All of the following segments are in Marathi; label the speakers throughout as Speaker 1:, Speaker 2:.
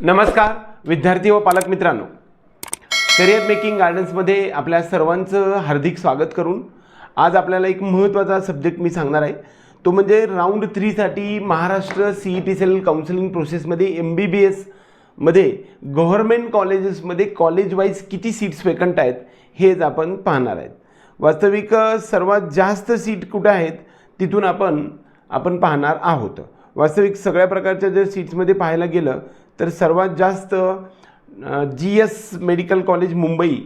Speaker 1: नमस्कार विद्यार्थी व पालक मित्रांनो. करिअर मेकिंग गार्डन्समध्ये आपल्या सर्वांचं हार्दिक स्वागत करून आज आपल्याला एक महत्त्वाचा सब्जेक्ट मी सांगणार आहे. तो म्हणजे round थ्रीसाठी Maharashtra C E T cell counselling प्रोसेसमध्ये एम बी बी एसमध्ये गव्हर्मेंट कॉलेजेसमध्ये कॉलेज वाईज किती सीट्स वेकंट आहेत हेच आपण पाहणार आहेत. वास्तविक सर्वात जास्त सीट कुठं आहेत तिथून आपण आपण पाहणार आहोत. वास्तविक सगळ्या प्रकारच्या जर सीट्समध्ये पाहायला गेलं तर सर्वात जास्त G S medical college Mumbai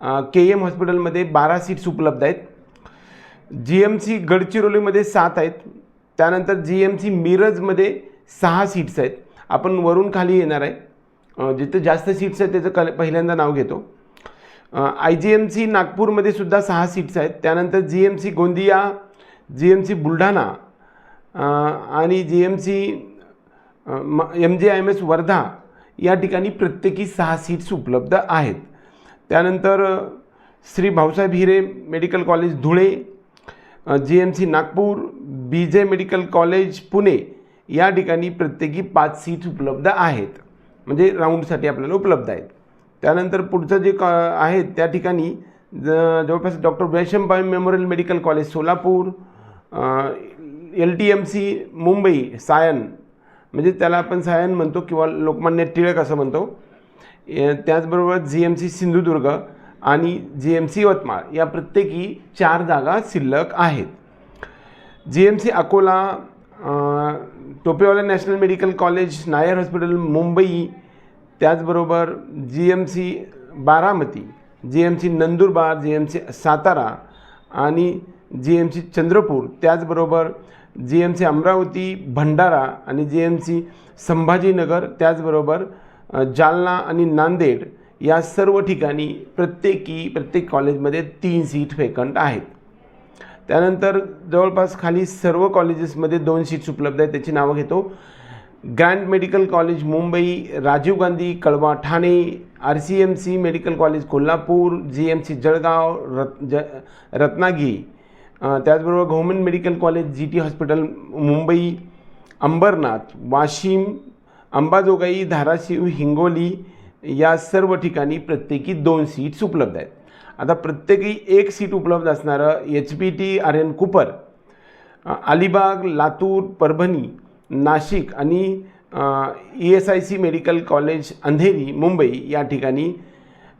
Speaker 1: K M हॉस्पिटलमध्ये बारा सीट्स उपलब्ध आहेत. जी एम सी गडचिरोलीमध्ये सात आहेत. त्यानंतर जी एम सी मिरजमध्ये सहा सीट्स आहेत. आपण वरून खाली येणार आहे. जिथे जास्त सीट्स आहेत त्याचं कल पहिल्यांदा नाव घेतो. आय जी एम सी नागपूरमध्ये सुद्धा सहा सीट्स आहेत. त्यानंतर G M C Gondia G M C Buldhana आणि G M C M J I M S Wardha या ठिकाणी प्रत्येकी सहा सीट्स उपलब्ध आहेत. त्यानंतर Shri Bhausaheb Hire medical college Dhule G M C Nagpur B J medical college Pune या ठिकाणी प्रत्येकी पाच सीट्स उपलब्ध आहेत. म्हणजे राऊंडसाठी आपल्याला उपलब्ध आहेत. त्यानंतर पुढचं जे कॉ आहेत त्या ठिकाणी ज- जवळपास doctor Vaishampayan memorial medical college Solapur L T M C Mumbai Sion म्हणजे त्याला आपण सायन म्हणतो किंवा लोकमान्य टिळक असं म्हणतो. ए- त्याचबरोबर जी एम सी सिंधुदुर्ग आणि जी एम सी यवतमाळ या प्रत्येकी चार जागा शिल्लक आहेत. G M C Akola Topiwala national medical college Nair hospital Mumbai त्याचबरोबर G M C Baramati G M C Nandurbar G M C Satara आणि जी एम सी चंद्रपूर त्याचबरोबर G M C Amravati Bhandara आणि जी एम सी संभाजीनगर त्याचबरोबर जालना आणि नांदेड या सर्व ठिकाणी प्रत्येकी प्रत्येक कॉलेजमध्ये तीन सीट वेकंट आहेत. त्यानंतर जवळपास खाली सर्व कॉलेजेसमध्ये दोन सीट्स उपलब्ध आहेत त्याची नावं घेतो. Grand medical college Mumbai Rajiv Gandhi Kalwa Thane R C M C medical college Kolhapur G M C Jalgaon रत ज रत्नागिरी त्याचबरोबर government medical college G T hospital Mumbai Ambernath Washim Ambajogai Dharashiv Hingoli या सर्व ठिकाणी प्रत्येकी दोन सीट्स उपलब्ध आहेत. आता प्रत्येकी एक सीट उपलब्ध असणारं H P T R N Cooper Alibag Latur Parbhani Nashik आणि E S I C medical college Andheri Mumbai या ठिकाणी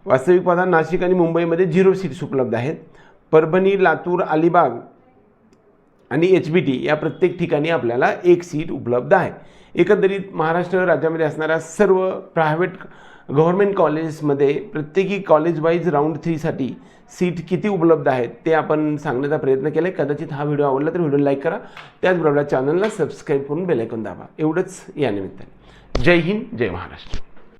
Speaker 1: वास्तविक पाहता नाशिक आणि मुंबईमध्ये झिरो सीट्स उपलब्ध आहेत. परभणी लातूर अलिबाग आणि एच बी टी या प्रत्येक ठिकाणी आपल्याला एक सीट उपलब्ध आहे. एकंदरीत महाराष्ट्र राज्यामध्ये असणाऱ्या सर्व प्रायव्हेट गव्हर्मेंट कॉलेजेसमध्ये प्रत्येकी कॉलेज वाईज राऊंड थ्रीसाठी सीट किती उपलब्ध आहेत ते आपण सांगण्याचा प्रयत्न केला आहे कदाचित हा व्हिडिओ आवडला तर व्हिडिओ लाईक करा. त्याचबरोबर चॅनलला सबस्क्राईब करून बेलायकून दाबा. एवढंच या निमित्ताने. जय हिंद जय महाराष्ट्र.